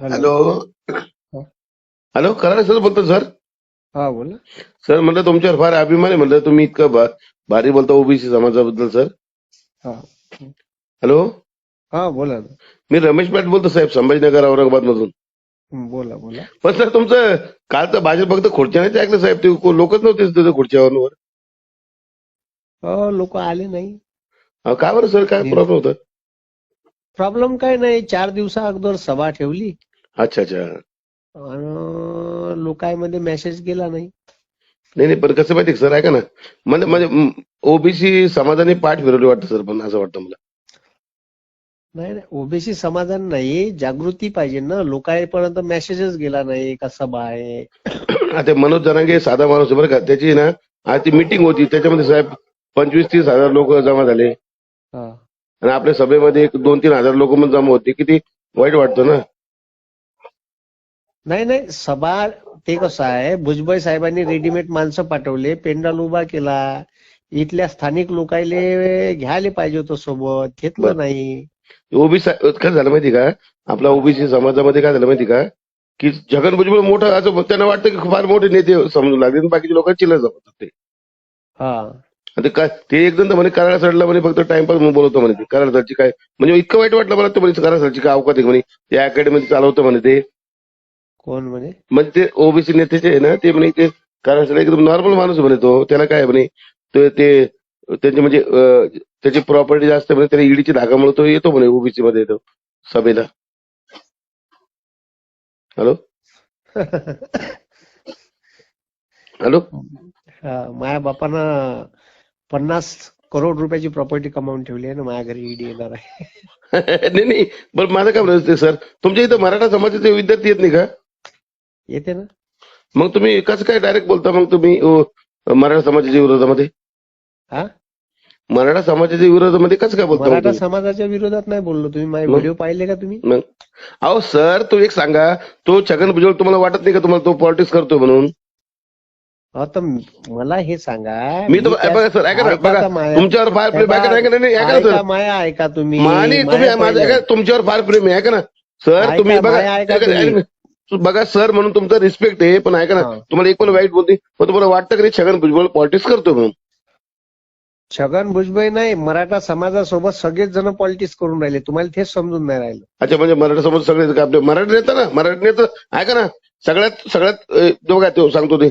Hello. Hello. Karad sir बोलतो sir. हा बोला सर म्हणलं तुमच्यावर फार अभिमान आहे म्हणलं तुम्ही इतकं भा- भारी बोलता ओबीसी समाजाबद्दल सर. हा. हॅलो. हा बोला ना. मी रमेश पाट बोलतो साहेब संभाजीनगर औरंगाबाद मधून हं, बोला बोला. पण सर तुमचं कालचं भाजप फक्त खुर्च्या नाही ऐकलं साहेब. ते को- लोकच नव्हते तिथे खुर्च्यावर लोक आले नाही. अहो, का बरं सर? काय प्रॉब्लेम होता? प्रॉब्लेम काय नाही. चार दिवसा अगोदर सभा ठेवली. अच्छा अच्छा. आणि लोकांमध्ये मेसेज गेला नाही. नाही नाही पण कसं माहिती सर? ऐका ना. म्हणजे म्हणजे ओबीसी समाजाने पाठ फिरवली वाटतं सर पण असं वाटतं मला. नाही नाही. ओबीसी समाधान नाही. जागृती पाहिजे ना. लोकांपर्यंत मेसेजच गेला नाही का सभा आहे. आता मनोज जरांगे साधा माणूस बरं का. त्याची ना आज ती मिटिंग होती. त्याच्यामध्ये साहेब पंचवीस तीस हजार लोक जमा झाले. हा. आणि आपल्या सभेमध्ये एक दोन तीन हजार लोक पण जमा होते. किती वाईट वाटतं ना? नाही नाही. सभा ते कसं आहे भुजबळ साहेबांनी रेडीमेड माणसं पाठवले पेंडाल उभा केला. इथल्या स्थानिक लोकायले घ्यायला पाहिजे होतं सोबत. घेतलं बरं. नाही. ओबीसी काय झालं माहिती का? आपला ओबीसी समाजामध्ये काय झालं माहिती का? की छगन भुजबळ मोठं असं त्यांना वाटतं की फार मोठे नेते समजून लागले आणि बाकीचे लोक चिल्लर जमतात ते हा. आणि ते काय ते एक जण तर म्हणे कराड सरला म्हणे फक्त टाइमपास म्हणून बोलवतो म्हणे ते. कराड सरची काय म्हणजे इतकं वाईट वाटलं मला ते म्हणे कराड सरची काय अवकात आहे म्हणे. ते अकॅडमी चालवतं म्हणे ते. कोण म्हणे? म्हणजे ते ओबीसी नेत्याचे आहे ना ते म्हणे ते कारण एकदम नॉर्मल माणूस म्हणे तो. त्याला काय म्हणे ते ते त्यांचे म्हणजे त्याची प्रॉपर्टी जास्त आहे म्हणे त्याला ईडीची धागामुळे तो येतो म्हणे ओबीसी मध्ये येतो सभेला. हॅलो? हॅलो? माझ्या बापानं पन्नास करोड रुपयाची प्रॉपर्टी कमावून ठेवली आहे ना माझ्या घरी ईडी येणार आहे. नाही नाही पण माझं काय म्हणायचं सर तुमच्या इथं मराठा समाजाचे विद्यार्थी येत नाही का? येते ना. मग तुम्ही कसं काय डायरेक्ट बोलता मग तुम्ही अं, मराठा समाजाच्या विरोधामध्ये? हा? मराठा समाजाच्या विरोधामध्ये कसं काय बोलता मग मराठा तुम्ही? समाजाच्या विरोधात नाही बोललो तुम्ही. माझे मग? व्हिडिओ पाहिले का तुम्ही? मग? अहो सर तू एक सांगा तो छगन भुजबळ तुम्हाला वाटत नाही का तुम्हाला तो पॉलिटिक्स करतोय म्हणून? हा मला हे सांगा मी तर बघा सर ऐका ना बघा तुमच्यावर फार प्रेम ऐका ना, ऐका ना, नाही, ऐका ना ऐका सर माया ऐका तुम्ही मानी तुम्ही माया माझं पहिलं. तुमच्यावर फार प्रेम आहे ऐका ना सर ऐका, तुम्ही बघा ऐका ऐका ना, तुम्ही. ऐका ना. बघा सर म्हणून तुमचा रिस्पेक्ट आहे पण ऐका ना हा. तुम्हाला एक पण वाईट बोलते पण तुम्हाला वाटतं की छगन भुजबळ पॉलिटिक्स करतोय म्हणून छगन भुजबळ नाही मराठा समाजासोबत सगळेच जण पॉलिटिक्स करून राहिले तुम्हाला तेच समजून नाही राहिलं अच्छा म्हणजे मराठा समाज सगळे आपले मराठी नेता ना मराठी नेता ऐका ना सगळ्यात सगळ्यात अं, तो बघा तो सांगतो ते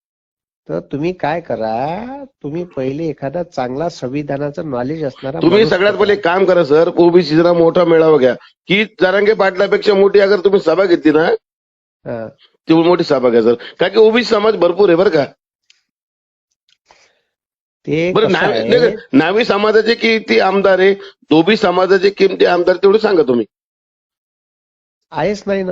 तर तुम्ही काय करा तुम्ही पहिले एखादा चांगला संविधानाचं नॉलेज असणारा तुम्ही माणूस सगळ्यात. पहिले एक काम करा सर. ओबीसी जरा मोठा मेळावा घ्या. की जरांगे पाटलापेक्षा मोठी अगर तुम्ही सभा घेतली ना हा. तेवढी मोठी सभा घ्या सर. कारण की ओबीसी समाज भरपूर आहे बरं का? ते बरं कसं नावी आहे, नाही का, नावी समाजाचे किती आमदार आहे? दोबी समाजाचे किती आमदार तेवढे सांगा तुम्ही. आहेच नाही ना.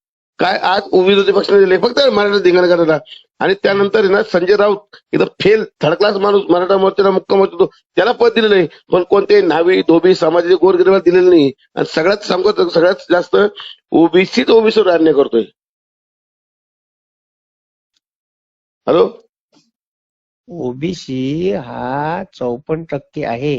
काय आज विरोधी पक्षाने दिले फक्त मराठा धिंगाण करायला आणि त्यानंतर ना संजय राऊत इथं फेल थर्ड क्लास माणूस मराठा मोर्चाला मुक्का मोर्चा होतो. त्याला पद दिलेलं नाही. पण कोणते नावे धोबी समाजाचे गोरगरिबाला दिलेलं नाही. आणि सगळ्यात सांगतो सगळ्यात जास्त ओबीसीच ओबीसीवर अन्याय करतोय. हॅलो? ओबीसी हा चौपन्न टक्के आहे.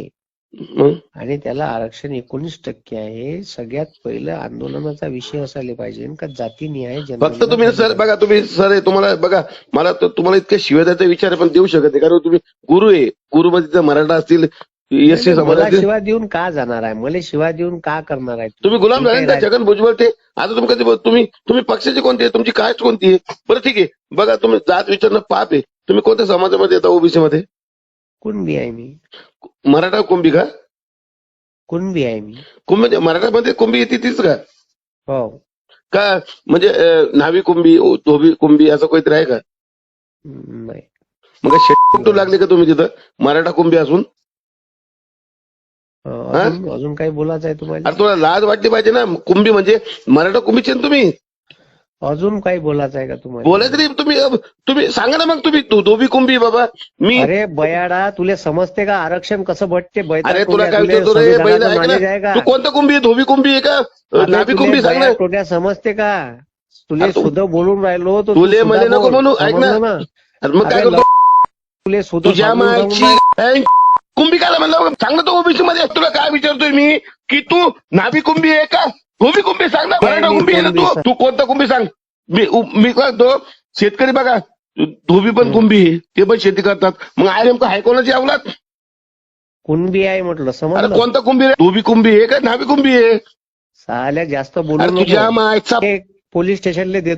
आणि त्याला आरक्षण एकोणीस टक्के आहे. सगळ्यात पहिलं आंदोलनाचा विषय असायला पाहिजे. का जातीनिहाय फक्त तुम्ही सर बघा तुम्ही सर तुम्हाला बघा मला तुम्हाला इतके शिवाय द्यायचा विचार पण देऊ शकत नाही कारण तुम्ही गुरु आहे. गुरु मध्ये मराठा असतील मला शिवा देऊन का जाणार आहे? मला शिवा देऊन का करणार आहे? तुम्ही गुलाम झाले छगन भुजबळ ते. आता तुम्ही कधी तुम्ही तुम्ही पक्षाचे कोणते आहे? तुमची कास्ट कोणती आहे? बरं ठीक आहे. बघा तुम्ही जात विचारणं पाप आहे. तुम्ही कोणत्या समाजामध्ये येता ओबीसी मध्ये कुणबी आहे मी. मराठा कुंभी का? कुणबी आहे मी. कुंभी मराठामध्ये कुंभी येते तीच का? हो. का म्हणजे न्हावी कुंभी धोबी कुंभी असं काहीतरी आहे का? नाही. मग शेट लागले का तुम्ही तिथं? मराठा कुंभी असून? अजून काही बोलायचं आहे तुम्हाला? अरे तुला लाज वाटली पाहिजे ना. कुंभी म्हणजे मराठा कुंभीचे तुम्ही? अजून काही बोलायचं आहे का तुम्हाला? बोलायचं नाही तुम्ही तुम्ही सांगा ना मग तुम्ही धोबी कुंभी बाबा मी अरे बयाडा तुला समजते का आरक्षण कसं भेटते अरे तुला काय तुले तू कोणता कुंभी? धोबी कुंभी आहे का? नाभी तुले कुंभी सांग टोट्या समजते का? तुले सुद्धा बोलून राहिलो तुले मले नको. म्हणू, ऐक ना. मग काय तुले सुद्धा तुझ्या मायची कुंभी काय म्हणलं सांग ना तो ओबीसी मध्ये तुला काय विचारतोय मी? की तू नाभी कुंभी आहे का? धोबी कुंभी सांग ना मराठा कुंभी आहे ना कुंभी तू. तू कोणता कुंभी सांग? मी मी काय तो शेतकरी बघा धोबी पण. कुंभी आहे ते पण शेती करतात. मग आहे नेमकं हाय कोणाची अवलाद? कुणबी आहे म्हटलं अरे समजलं कोणता कुंभी आहे धोबी कुंभी आहे का? नाभी कुंभी आहे. साल्या जास्त अरे बोलू तुझ्या नको मायचा पोलीस स्टेशनला देतो.